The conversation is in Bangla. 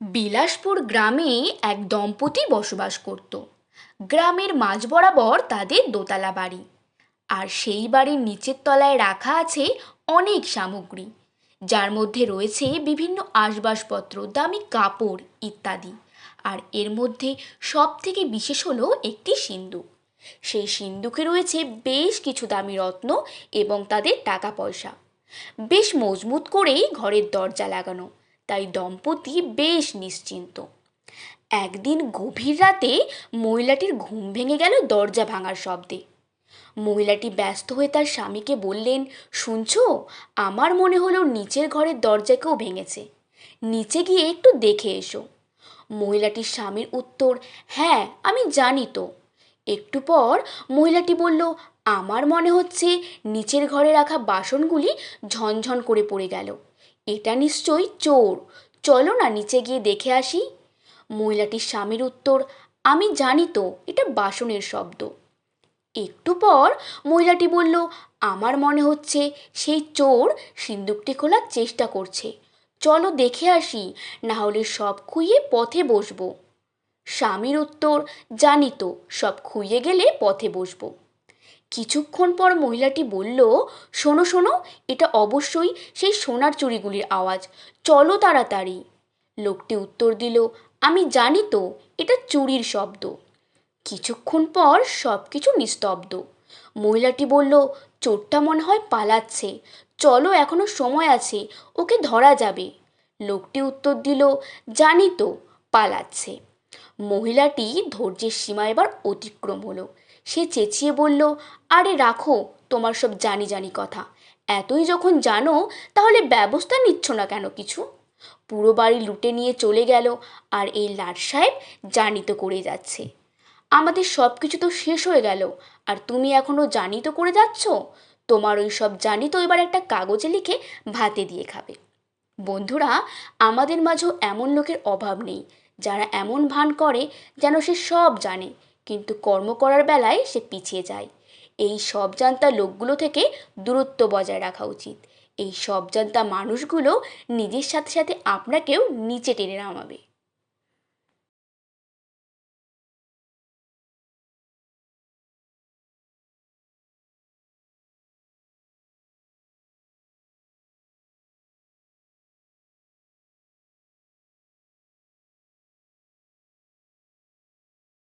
বিলাসপুর গ্রামে এক দম্পতি বসবাস করত। গ্রামের মাঝ বরাবর তাদের দোতলা বাড়ি। আর সেই বাড়ির নিচের তলায় রাখা আছে অনেক সামগ্রী, যার মধ্যে রয়েছে বিভিন্ন আসবাসপত্র, দামি কাপড় ইত্যাদি। আর এর মধ্যে সব থেকে বিশেষ হলো একটি সিন্দুক। সেই সিন্দুকে রয়েছে বেশ কিছু দামি রত্ন এবং তাদের টাকা পয়সা। বেশ মজবুত করেই ঘরের দরজা লাগানো। তাই দম্পতি বেশ নিশ্চিন্ত। একদিন গভীর রাতে মহিলাটির ঘুম ভেঙে গেল দরজা ভাঙার শব্দে। মহিলাটি ব্যস্ত হয়ে তার স্বামীকে বললেন, শুনছো, আমার মনে হলো নিচের ঘরের দরজা কেউ ভেঙেছে। নিচে গিয়ে একটু দেখে এসো। মহিলাটির স্বামীর উত্তর হ্যাঁ আমি জানি তো। একটু পর মহিলাটি বলল, আমার মনে হচ্ছে নিচের ঘরে রাখা বাসনগুলি ঝনঝন করে পড়ে গেল। এটা নিশ্চয়ই চোর। চলো না নিচে গিয়ে দেখে আসি। মহিলাটির স্বামীর উত্তর, আমি জানি তো, এটা বাসনের শব্দ। একটু পর মহিলাটি বলল, আমার মনে হচ্ছে সেই চোর সিন্দুকটি খোলার চেষ্টা করছে। চলো দেখে আসি, না হলে সব খুইয়ে পথে বসবো। স্বামীর উত্তর, জানি তো, সব খুইয়ে গেলে পথে বসবো। কিছুক্ষণ পর মহিলাটি বলল, শোনো শোনো, এটা অবশ্যই সেই সোনার চুড়িগুলির আওয়াজ। চলো তাড়াতাড়ি। লোকটি উত্তর দিল, আমি জানি তো, এটা চুরির শব্দ। কিছুক্ষণ পর সব কিছু নিস্তব্ধ। মহিলাটি বলল, চোরটা মনে হয় পালাচ্ছে। চলো, এখনও সময় আছে, ওকে ধরা যাবে। লোকটি উত্তর দিল, জানি তো, পালাচ্ছে। মহিলাটি ধৈর্যের সীমা এবার অতিক্রম হলো। সে চেঁচিয়ে বলল, আরে রাখো, তোমার সব জানি জানি কথা। এতই যখন জানো, তাহলে ব্যবস্থা নিচ্ছ না কেন কিছু? পুরো বাড়ি লুটে নিয়ে চলে গেল, আর এই লাট সাহেব জানি তো করে যাচ্ছে। আমাদের সব কিছু তো শেষ হয়ে গেল, আর তুমি এখনও জানি তো করে যাচ্ছ? তোমার ওই সব জানি তো এবার একটা কাগজে লিখে ভাতে দিয়ে খাবে। বন্ধুরা, আমাদের মাঝেও এমন লোকের অভাব নেই, যারা এমন ভান করে যেন সে সব জানে। কিন্তু কর্ম করার বেলায় সে পিছিয়ে যায়। এই সব জানতা লোকগুলো থেকে দূরত্ব বজায় রাখা উচিত। এই সব জানতা মানুষগুলো নিজের সাথে সাথে আপনাকেও নিচে টেনে নামাবে।